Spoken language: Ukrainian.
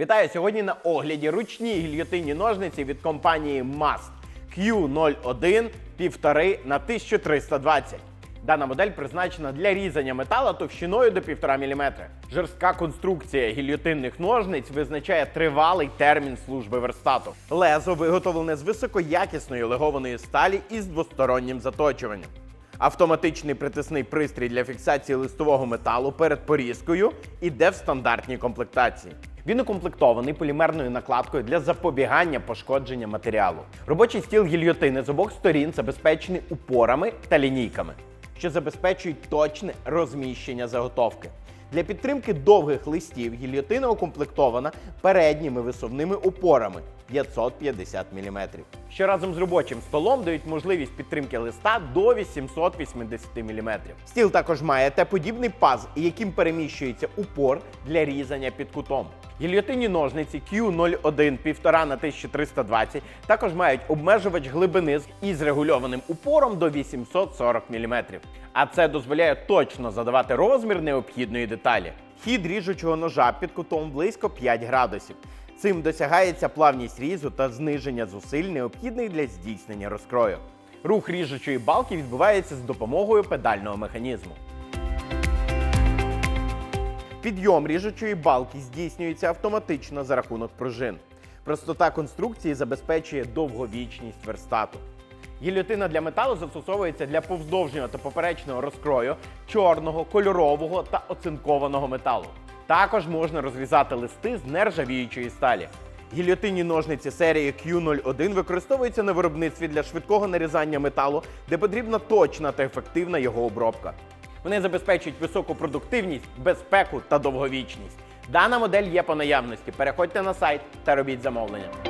Вітаю сьогодні на огляді ручні гільйотинні ножниці від компанії Mast Q01 1,5 на 1320. Дана модель призначена для різання метала товщиною до 1,5 мм. Жорстка конструкція гільйотинних ножниць визначає тривалий термін служби верстату. Лезо виготовлене з високоякісної легованої сталі із двостороннім заточуванням. Автоматичний притисний пристрій для фіксації листового металу перед порізкою іде в стандартній комплектації. Він укомплектований полімерною накладкою для запобігання пошкодження матеріалу. Робочий стіл гільйотини з обох сторін забезпечений упорами та лінійками, що забезпечують точне розміщення заготовки. Для підтримки довгих листів гільйотина укомплектована передніми висувними упорами 550 мм, що разом з робочим столом дають можливість підтримки листа до 880 мм. Стіл також має Т-подібний паз, яким переміщується упор для різання під кутом. Гільйотинні ножниці Q01 1,5 на 1320 також мають обмежувач глибини із регульованим упором до 840 мм. А це дозволяє точно задавати розмір необхідної деталі. Хід ріжучого ножа під кутом близько 5 градусів. Цим досягається плавність різу та зниження зусиль, необхідних для здійснення розкрою. Рух ріжучої балки відбувається з допомогою педального механізму. Підйом ріжучої балки здійснюється автоматично за рахунок пружин. Простота конструкції забезпечує довговічність верстату. Гільйотина для металу застосовується для повздовжнього та поперечного розкрою чорного, кольорового та оцинкованого металу. Також можна розрізати листи з нержавіючої сталі. Гільйотинні ножниці серії Q01 використовуються на виробництві для швидкого нарізання металу, де потрібна точна та ефективна його обробка. Вони забезпечують високу продуктивність, безпеку та довговічність. Дана модель є по наявності. Переходьте на сайт та робіть замовлення.